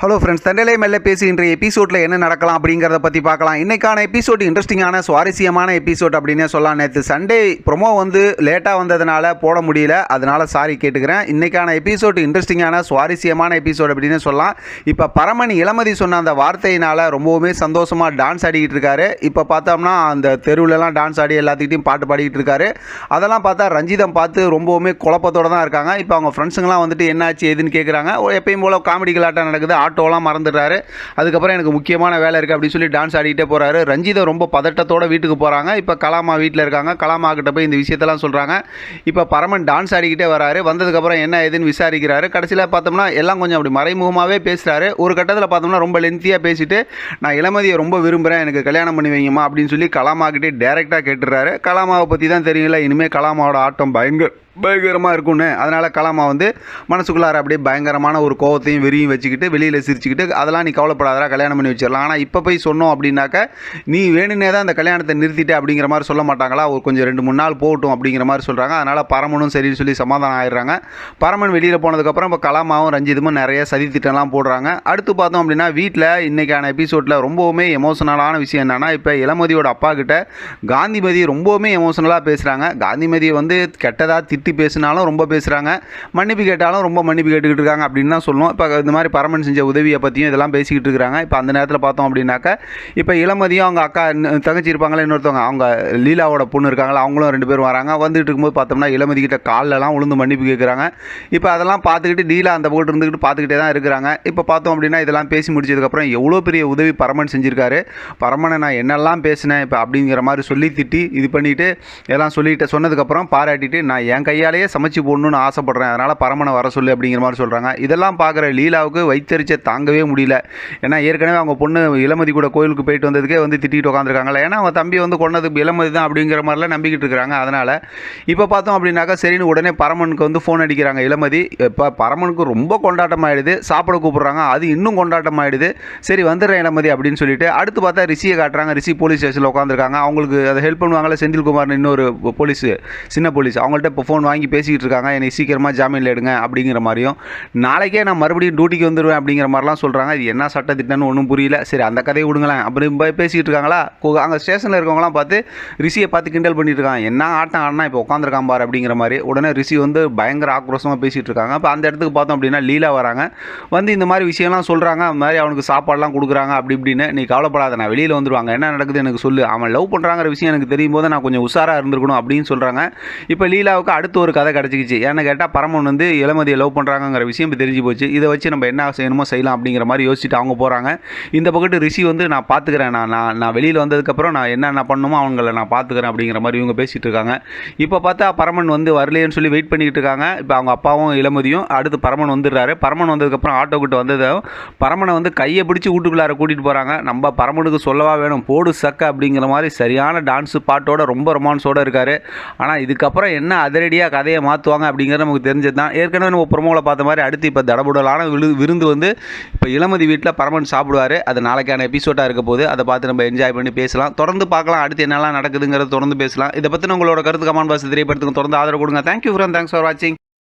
Hello friends Thandalai மெல்ல பேசி இன்றைய எபிசோடில் என்ன நடக்கலாம் அப்படிங்கிறத பற்றி பார்க்கலாம். இன்றைக்கான எபிசோட் இன்ட்ரெஸ்டிங்கான சுவாரஸ்யமான எபிசோட் அப்படின்னே சொல்லலாம். நேற்று சண்டே ப்ரொமோ வந்து லேட்டாக வந்ததுனால போட முடியல. அதனால் சாரி கேட்டுக்கிறேன். இன்றைக்கான எபிசோட் இன்ட்ரெஸ்டிங்கான சுவாரஸ்யமான எபிசோட் அப்படின்னு சொல்லலாம். இப்போ பரமன் இளமதி சொன்ன அந்த வார்த்தையினால் ரொம்பவுமே சந்தோஷமாக டான்ஸ் ஆடிக்கிட்டு இருக்காரு. இப்போ பார்த்தோம்னா அந்த தெருவுலலாம் டான்ஸ் ஆடி எல்லாத்துக்கிட்டையும் பாட்டு பாடிக்கிட்டு இருக்காரு. அதெல்லாம் பார்த்தா ரஞ்சிதம் பார்த்து ரொம்பவுமே குழப்பத்தோடு தான் இருக்காங்க. இப்போ அவங்க ஃப்ரெண்ட்ஸுங்களாம் வந்துட்டு என்னாச்சு ஏதுன்னு கேட்குறாங்க எப்பயும் போல் காமெடி கலாட்டம் நடக்குது. ஆட்டோலாம் மறந்துடுறாரு. அதுக்கப்புறம் எனக்கு முக்கியமான வேலை இருக்குது அப்படின்னு சொல்லி டான்ஸ் ஆடிக்கிட்டே போகிறாரு ரஞ்சிதை ரொம்ப பதட்டத்தோட வீட்டுக்கு போகிறாங்க இப்போ கலாமா வீட்டில் இருக்காங்க. கலாமா கிட்ட போய் இந்த விஷயத்தெல்லாம் சொல்கிறாங்க இப்போ பரமன் டான்ஸ் ஆடிக்கிட்டே வராரு. வந்ததுக்கப்புறம் என்ன ஏதுன்னு விசாரிக்கிறாரு. கடைசியில் பார்த்தோம்னா எல்லாம் கொஞ்சம் அப்படி மறைமுகமாகவே பேசுகிறாரு ஒரு கட்டத்தில் பார்த்தோம்னா ரொம்ப லென்த்தியாக பேசிட்டு நான் இளமதியை ரொம்ப விரும்புகிறேன் எனக்கு கல்யாணம் பண்ணி வைங்கம்மா. அப்படின்னு சொல்லி கலாமாக்கிட்டே டேரெக்டாக கேட்டுறாரு கலாமாவை பற்றி தான் தெரியல இனிமேல் கலாமாவோட ஆட்டம் பயங்கர பயங்கரமாக இருக்கும்னு. அதனால் கலாமா வந்து மனசுக்குள்ளார அப்படியே பயங்கரமான ஒரு கோவத்தையும் வெறியும் வச்சுக்கிட்டு வெளியில் சிரிச்சுக்கிட்டு அதெல்லாம் நீ கவலைப்படாதரா கல்யாணம் பண்ணி வச்சிடலாம். ஆனால் இப்போ போய் சொன்னோம் அப்படின்னாக்க நீ வேணுனே தான் அந்த கல்யாணத்தை நிறுத்திட்டு அப்படிங்கிற மாதிரி சொல்ல மாட்டாங்களா? ஒரு கொஞ்சம் ரெண்டு மூணு நாள் போகட்டும் அப்படிங்கிற மாதிரி சொல்கிறாங்க அதனால் பரமனும் சரின்னு சொல்லி சமாதானம் ஆயிடுறாங்க. பரமன் வெளியில் போனதுக்கப்புறம் இப்போ கலாமாவும் ரஞ்சிதமும் நிறைய சதி திட்டம்லாம் போடுறாங்க. அடுத்து பார்த்தோம் அப்படின்னா வீட்டில் இன்றைக்கான எபிசோடில் ரொம்பவுமே எமோஷனலான விஷயம் என்னென்னா இப்போ இளமதியோட அப்பா கிட்ட காந்திமதி ரொம்பவுமே எமோஷனலாக பேசுகிறாங்க காந்திமதியை வந்து கெட்டதாக திட்டு பேசினாலும் ரொம்ப பேசுகிறாங்க மன்னிப்பு கேட்டாலும் ரொம்ப மன்னிப்பு கேட்டுக்கிட்டு இருக்காங்க அப்படின்னு தான் சொல்லுவோம். இப்போ இந்த மாதிரி பரமன் செஞ்ச உதவியை பற்றியும் இதெல்லாம் பேசிக்கிட்டு இருக்காங்க. இப்போ அந்த நேரத்தில் பார்த்தோம் அப்படின்னாக்க இப்போ இளமதியும் அவங்க அக்கா இன்னும் தங்கச்சி இருப்பாங்களே இன்னொருத்தவங்க அவங்க லீலாவோட பொண்ணு இருக்காங்களா அவங்களும் ரெண்டு பேரும் வராங்க. வந்துட்டு இருக்கும்போது பார்த்தோம்னா இளமதி கிட்ட கால்லலாம் உளுந்து மன்னிப்பு கேட்குறாங்க இப்போ அதெல்லாம் பார்த்துக்கிட்டு லீலா அந்த போட்டு இருந்துக்கிட்டு பார்த்துக்கிட்டே தான் இருக்கிறாங்க. இப்போ பார்த்தோம் அப்படின்னா இதெல்லாம் பேசி முடிச்சதுக்கப்புறம் எவ்வளோ பெரிய உதவி பரமன் செஞ்சிருக்காரு. பரமனை நான் என்னெல்லாம் பேசினேன் இப்போ அப்படிங்கிற மாதிரி சொல்லி திட்டி இது பண்ணிட்டு எல்லாம் சொல்லிட்டு சொன்னதுக்கப்புறம் பாராட்டிட்டு நான் என் கையாலேயே சமைச்சு போடணும்னு ஆசைப்பட்றேன். அதனால் பரமனை வர சொல்லு அப்படிங்கிற மாதிரி சொல்கிறாங்க இதெல்லாம் பார்க்குற லீலாவுக்கு வைத்தறிச்சை தாங்கவே முடியல. ஏன்னா ஏற்கனவே அவங்க பொண்ணு இளமதி கூட கோயிலுக்கு போயிட்டு வந்ததுக்கே வந்து திட்டிட்டு உட்காந்துருக்காங்களே ஏன்னா அவங்க தம்பி வந்து கொண்டது இளமதி தான் அப்படிங்கிற மாதிரிலாம் நம்பிக்கிட்டு இருக்கிறாங்க அதனால் இப்போ பார்த்தோம் அப்படின்னாக்கா சரின்னு உடனே பரமனுக்கு வந்து ஃபோன் அடிக்கிறாங்க இளமதி. இப்போ பரமனுக்கு ரொம்ப கொண்டாட்டம் ஆகிடுது சாப்பிட கூப்பிட்றாங்க. அது இன்னும் கொண்டாட்டம் ஆகிடுது சரி வந்துடுறேன் இளமதி அப்படின்னு சொல்லிட்டு அடுத்து பார்த்தா ரிஷியை காட்டுறாங்க. ரிஷி போலீஸ் ஸ்டேஷனில் உட்காந்துருக்காங்க அவங்களுக்கு அதை ஹெல்ப் பண்ணுவாங்கல்ல செந்தில்குமார்னு இன்னொரு போலீஸ் சின்ன போலீஸ். அவங்கள்ட்ட இப்போ ஃபோன் வாங்கி பேசிக்கிட்டு இருக்காங்க. என்னை சீக்கிரமாக ஜாமீனில் எடுங்க அப்படிங்கிற மாதிரியும் நாளைக்கே நான் மறுபடியும் டியூட்டிக்கு வந்துடுவேன் அப்படிங்கிற மாதிரிலாம் சொல்கிறாங்க இது என்ன சட்ட திட்டம்னு ஒன்றும் புரியல. சரி அந்த கதையை விடுங்களேன். அப்படி போய் பேசிக்கிட்டு இருக்காங்களா? அங்கே ஸ்டேஷனில் இருக்கவங்களாம் பார்த்து ரிஷியை பார்த்து கிண்டல் பண்ணிட்டு இருக்காங்க. என்ன ஆட்டம் ஆடினா இப்போ உட்காந்துருக்கான் பாரு அப்படிங்கிற மாதிரி. உடனே ரிஷி வந்து பயங்கர ஆக்ரோஷமாக பேசிகிட்டு இருக்காங்க. இப்போ அந்த இடத்துக்கு பார்த்தோம் அப்படின்னா லீலா வராங்க. வந்து இந்த மாதிரி விஷயம்லாம் சொல்கிறாங்க அந்த மாதிரி அவனுக்கு சாப்பாடுலாம் கொடுக்குறாங்க. அப்படி இப்படின்னு நீ கவலைப்படாத நான் வெளியில் வந்துடுவாங்க என்ன நடக்குது எனக்கு சொல்லு. அவன் லவ் பண்ணுறாங்கிற விஷயம் எனக்கு தெரியும் போது நான் கொஞ்சம் உஷாராக இருந்திருக்கணும் அப்படின்னு சொல்கிறாங்க இப்போ லீலாவுக்கு அடுத்த ஒரு கதை கிடச்சிக்கிச்சு. ஏன்னு கேட்டால் பரமன் வந்து இளமதியை லவ் பண்ணுறாங்கிற விஷயம் இப்போ தெரிஞ்சு போச்சு. இதை வச்சு நம்ம என்ன செய்யணுமோ செய்யலாம் அப்படிங்கிற மாதிரி யோசிச்சுட்டு அவங்க போகிறாங்க இந்த பக்கத்து ரிஷி வந்து நான் பார்த்துக்கிறேன் நான் நான் நான் வெளியில் வந்ததுக்கப்புறம் நான் என்னென்ன பண்ணணுமோ அவங்கள நான் பார்த்துக்கிறேன் அப்படிங்கிற மாதிரி இவங்க பேசிகிட்டு இருக்காங்க. இப்போ பார்த்தா பரமன் வந்து வரலையேன்னு சொல்லி வெயிட் பண்ணிக்கிட்டு இருக்காங்க. இப்போ அவங்க அப்பாவும் இளமதியும் அடுத்து பரமன் வந்துடுறாரு. பரமன் வந்ததுக்கப்புறம் ஆட்டோ கிட்ட வந்ததும் பரமனை வந்து கையை பிடிச்சி வீட்டுக்குள்ளார கூட்டிகிட்டு போகிறாங்க நம்ம பரமனுக்கு சொல்லவா வேணும்? போடு சக்க அப்படிங்கிற மாதிரி சரியான டான்ஸு பாட்டோட ரொம்ப ரொமான்ஸோட இருக்காரு. ஆனால் இதுக்கப்புறம் என்ன அதிரடி அதிரடியாக கதையை மாற்றுவாங்க அப்படிங்கிறது நமக்கு தெரிஞ்சது தான் ஏற்கனவே நம்ம ப்ரொமோவில் பார்த்த மாதிரி அடுத்து இப்போ தடபுடலான விழு விருந்து வந்து இப்போ இளமதி வீட்டில் பரமன் சாப்பிடுவார். அது நாளைக்கான எபிசோடாக இருக்க போது அதை பார்த்து நம்ம என்ஜாய் பண்ணி பேசலாம். தொடர்ந்து பார்க்கலாம். அடுத்து என்னெல்லாம் நடக்குதுங்கிறத தொடர்ந்து பேசலாம். இதை பற்றி உங்களோட கருத்து கமெண்ட் பாக்ஸ் தெரியப்படுத்துங்க. தொடர்ந்து ஆதரவு கொடுங்க. தேங்க்யூ ஃப்ரெண்ட் தேங்க்ஸ் ஃபார் வாட்சிங்